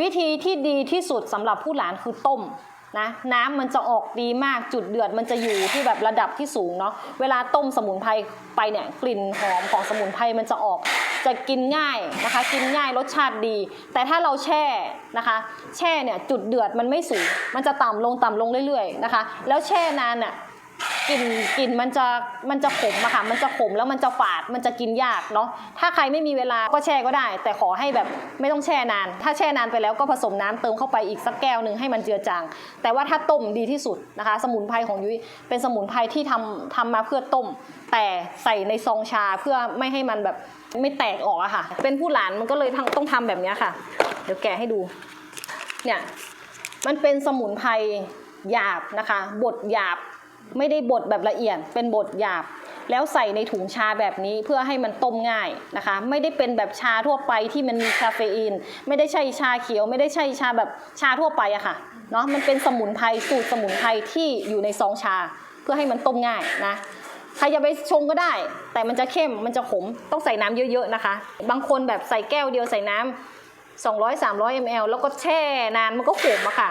วิธีที่ดีที่สุดสำหรับผู้หลานคือต้มนะน้ำมันจะออกดีมากจุดเดือดมันจะอยู่ที่แบบระดับที่สูงเนาะเวลาต้มสมุนไพรไปเนี่ยกลิ่นหอมของสมุนไพรมันจะออก จะกินง่ายนะคะ กินง่ายรสชาติดี แต่ถ้าเราแช่นะคะ แช่เนี่ยจุดเดือดมันไม่สูง มันจะต่ำลงต่ำลงเรื่อยๆนะคะ แล้วแช่นานน่ะ กลิ่นกลิ่นมันจะมันจะขมอะค่ะมันจะขมแล้วมันจะฝาดมันจะกินยากเนาะถ้าใครไม่มีเวลาก็แช่ก็ได้ แต่ขอให้แบบไม่ต้องแช่นาน ถ้าแช่นานไปแล้วก็ผสมน้ำเติมเข้าไปอีกสักแก้วหนึ่งให้มันเจือจางแต่ว่าถ้าต้มดีที่สุดนะคะ สมุนไพรของยุ้ยเป็นสมุนไพรที่ทำทำมาเพื่อต้ม แต่ใส่ในซองชาเพื่อไม่ให้มันแบบไม่แตกออกอะค่ะ เป็นผู้หลานมันก็เลยต้องทำแบบนี้ค่ะ เดี๋ยวแกะให้ดูเนี่ยมันเป็นสมุนไพรหยาบนะคะบดหยาบ ไม่ได้บดแบบละเอียดเป็นบดหยาบ แล้วใส่ในถุงชาแบบนี้เพื่อให้มันต้มง่ายนะคะ ไม่ได้เป็นแบบชาทั่วไปที่มันมีคาเฟอีน ไม่ได้ใช่ชาเขียว ไม่ได้ใช่ชาแบบชาทั่วไปอะค่ะเนาะมันเป็นสมุนไพรสูตรสมุนไพรที่อยู่ในซองชา เพื่อให้มันต้มง่ายนะใครจะไปชงก็ได้ แต่มันจะเข้มมันจะขมต้องใส่น้ำเยอะๆนะคะ บางคนแบบใส่แก้วเดียวใส่น้ำ200 300 ml แล้วก็แช่นานมันก็ขมอะค่ะ